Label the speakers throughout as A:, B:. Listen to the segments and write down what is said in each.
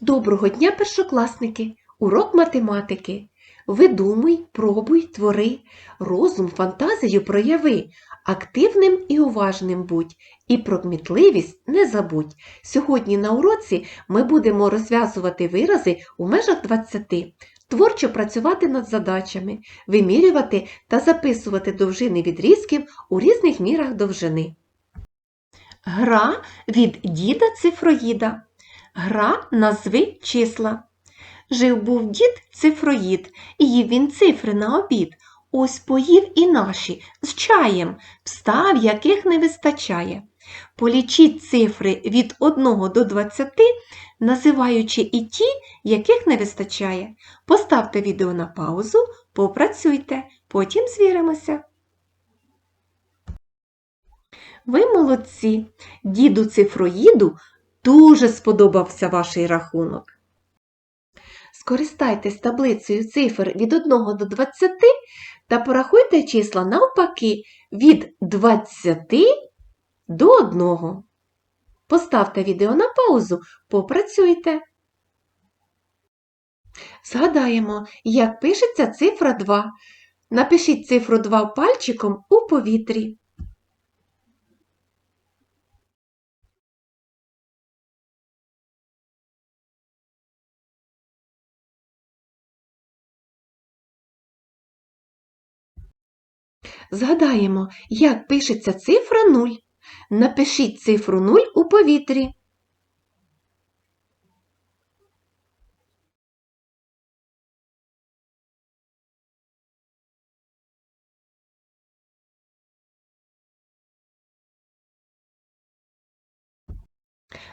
A: Доброго дня, першокласники! Урок математики. Видумуй, пробуй, твори, розум, фантазію прояви, активним і уважним будь, і про кмітливість не забудь. Сьогодні на уроці ми будемо розв'язувати вирази у межах 20, творчо працювати над задачами, вимірювати та записувати довжини відрізків у різних мірах довжини. Гра від діда цифроїда. Гра назви числа. Жив був дід цифроїд, і їв він цифри на обід. Ось поїв і наші з чаєм, встав, яких не вистачає. Полічіть цифри від 1 до 20, називаючи і ті, яких не вистачає. Поставте відео на паузу, попрацюйте, потім звіримося. Ви молодці, діду цифроїду дуже сподобався ваш рахунок. Скористайтесь таблицею цифр від 1 до 20 та порахуйте числа навпаки від 20 до 1. Поставте відео на паузу, попрацюйте. Згадаємо, як пишеться цифра 2. Напишіть цифру 2 пальчиком у повітрі. Згадаємо, як пишеться цифра 0. Напишіть цифру 0 у повітрі.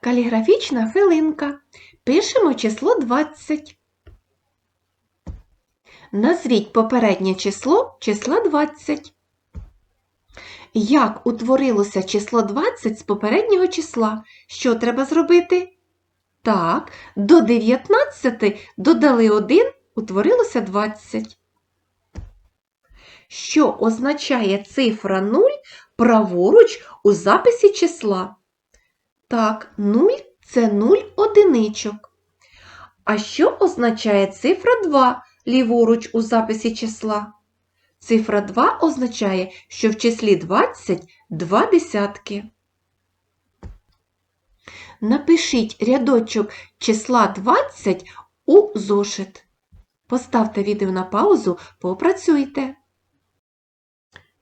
A: Каліграфічна хвилинка. Пишемо число 20. Назвіть попереднє число числа 20. Як утворилося число 20 з попереднього числа? Що треба зробити? Так, до 19 додали 1, утворилося 20. Що означає цифра 0 праворуч у записі числа? Так, 0 це 0 одиничок. А що означає цифра 2 ліворуч у записі числа? Цифра 2 означає, що в числі 20 два десятки. Напишіть рядочок числа 20 у зошит. Поставте відео на паузу, попрацюйте.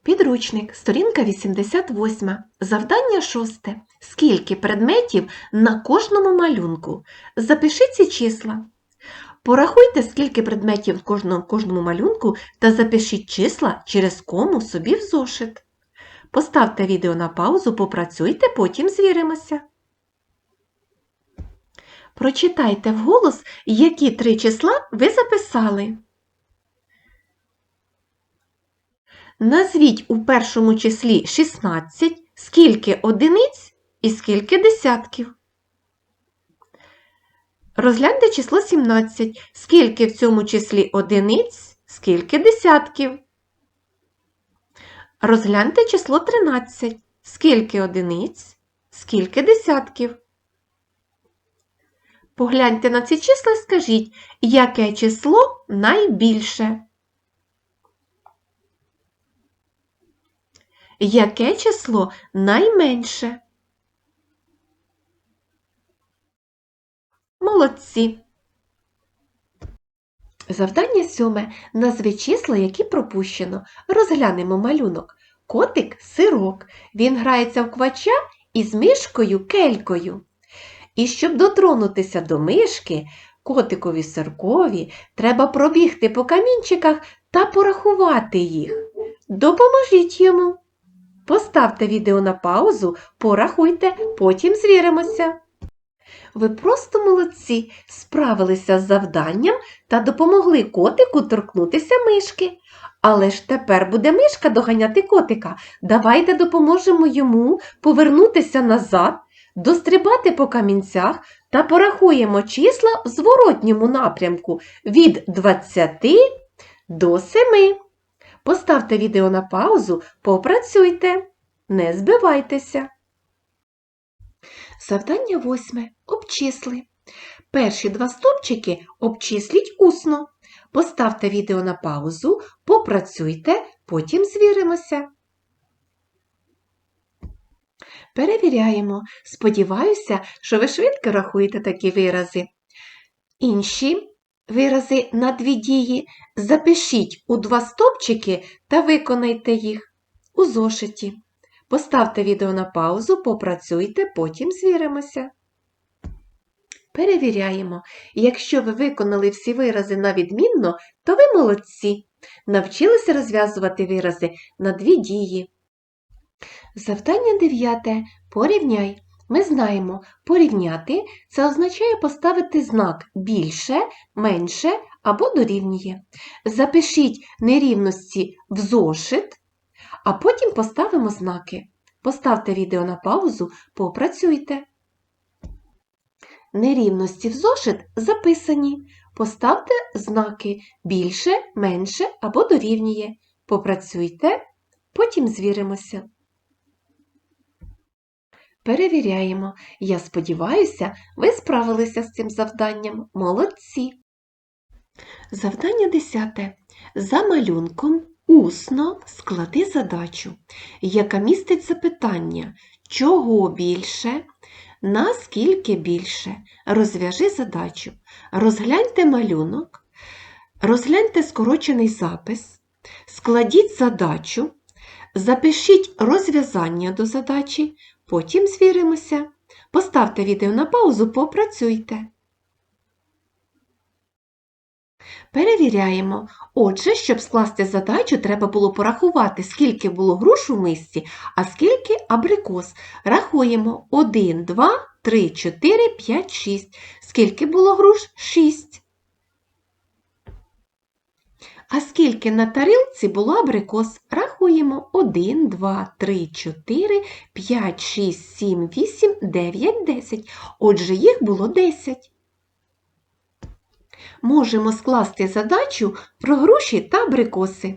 A: Підручник, сторінка 88. Завдання 6. Скільки предметів на кожному малюнку? Запишіть ці числа. Порахуйте, скільки предметів в кожному, кожному малюнку та запишіть числа через кому собі в зошит. Поставте відео на паузу, попрацюйте, потім звіримося. Прочитайте вголос, які три числа ви записали. Назвіть у першому числі 16, скільки одиниць і скільки десятків. Розгляньте число 17. Скільки в цьому числі одиниць, скільки десятків. Розгляньте число 13. Скільки одиниць, скільки десятків. Погляньте на ці числа і скажіть, яке число найбільше. Яке число найменше? Молодці! Завдання сьоме. Назви числа, які пропущено. Розглянемо малюнок. Котик сирок. Він грається в квача із мишкою келькою. І щоб дотронутися до мишки, котикові сиркові, треба пробігти по камінчиках та порахувати їх. Допоможіть йому. Поставте відео на паузу, порахуйте, потім звіримося. Ви просто молодці, справилися з завданням та допомогли котику торкнутися мишки. Але ж тепер буде мишка доганяти котика. Давайте допоможемо йому повернутися назад, дострибати по камінцях та порахуємо числа в зворотньому напрямку від 20 до 7. Поставте відео на паузу, попрацюйте, не збивайтеся. Завдання восьме. Обчисли. Перші два стовпчики обчисліть усно. Поставте відео на паузу, попрацюйте, потім звіримося. Перевіряємо. Сподіваюся, що ви швидко рахуєте такі вирази. Інші вирази на дві дії запишіть у два стовпчики та виконайте їх у зошиті. Поставте відео на паузу, попрацюйте, потім звіримося. Перевіряємо. Якщо ви виконали всі вирази на відмінно, то ви молодці. Навчилися розв'язувати вирази на дві дії. Завдання дев'яте. Порівняй. Ми знаємо, порівняти це означає поставити знак більше, менше або дорівнює. Запишіть нерівності в зошит, а потім поставимо знаки. Поставте відео на паузу, попрацюйте. Нерівності в зошит записані. Поставте знаки більше, менше або дорівнює. Попрацюйте, потім звіримося. Перевіряємо. Я сподіваюся, ви справилися з цим завданням. Молодці. Завдання 10. За малюнком усно склади задачу, яка містить запитання, чого більше, наскільки більше. Розв'яжи задачу. Розгляньте малюнок, розгляньте скорочений запис, складіть задачу, запишіть розв'язання до задачі, потім звіримося. Поставте відео на паузу, попрацюйте. Перевіряємо. Отже, щоб скласти задачу, треба було порахувати, скільки було груш у мисці, а скільки абрикос. Рахуємо 1, 2, 3, 4, 5, 6. Скільки було груш? 6. А скільки на тарілці було абрикос? Рахуємо 1, 2, 3, 4, 5, 6, 7, 8, 9, 10. Отже, їх було 10. Можемо скласти задачу про груші та абрикоси.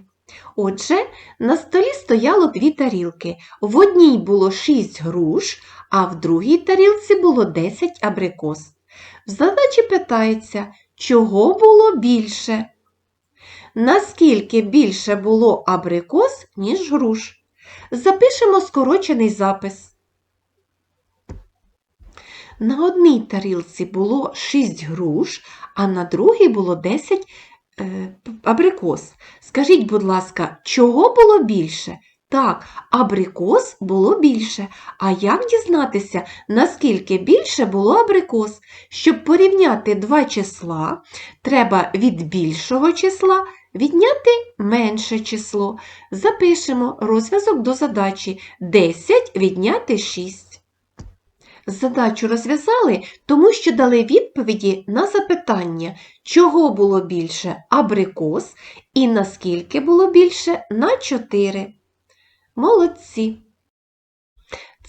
A: Отже, на столі стояло дві тарілки. В одній було 6 груш, а в другій тарілці було 10 абрикос. В задачі питається, чого було більше? Наскільки більше було абрикос, ніж груш? Запишемо скорочений запис. На одній тарілці було 6 груш, а на другій було 10 е, абрикос. Скажіть, будь ласка, чого було більше? Так, абрикос було більше. А як дізнатися, наскільки більше було абрикос? Щоб порівняти два числа, треба від більшого числа відняти менше число. Запишемо розв'язок до задачі 10 відняти 6. Задачу розв'язали, тому що дали відповіді на запитання, чого було більше абрикос і наскільки було більше на 4. Молодці!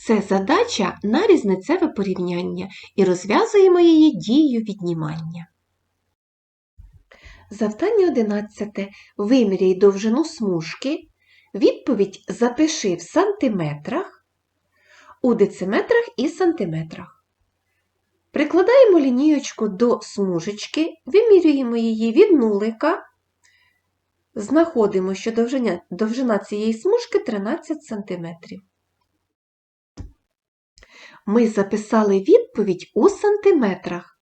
A: Це задача на різницеве порівняння і розв'язуємо її дією віднімання. Завдання 11. Виміряй довжину смужки. Відповідь запиши в сантиметрах, у дециметрах і сантиметрах. Прикладаємо лінієчку до смужечки, вимірюємо її від нулика. Знаходимо, що довжина, довжина цієї смужки 13 см. Ми записали відповідь у сантиметрах.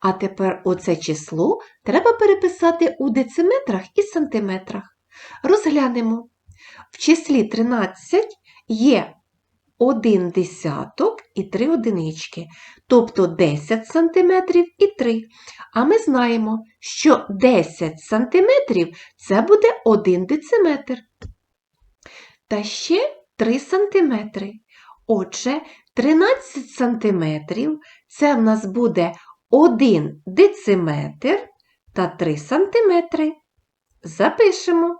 A: А тепер оце число треба переписати у дециметрах і сантиметрах. Розглянемо. В числі 13 є 1 десяток і 3 одинички, тобто 10 см і 3. А ми знаємо, що 10 см це буде 1 дециметр. Та ще 3 см. Отже, 13 см це в нас буде 1 дециметр та 3 сантиметри. Запишемо.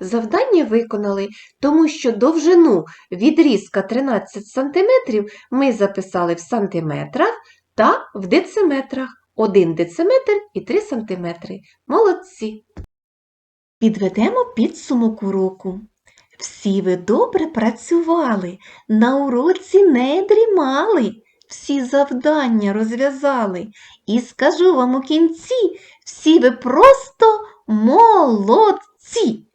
A: Завдання виконали, тому що довжину відрізка 13 см ми записали в сантиметрах та в дециметрах. 1 дециметр і 3 сантиметри. Молодці! Підведемо підсумок уроку. Всі ви добре працювали, на уроці не дрімали.
B: всі завдання розв'язали. І скажу вам у кінці, всі ви просто молодці.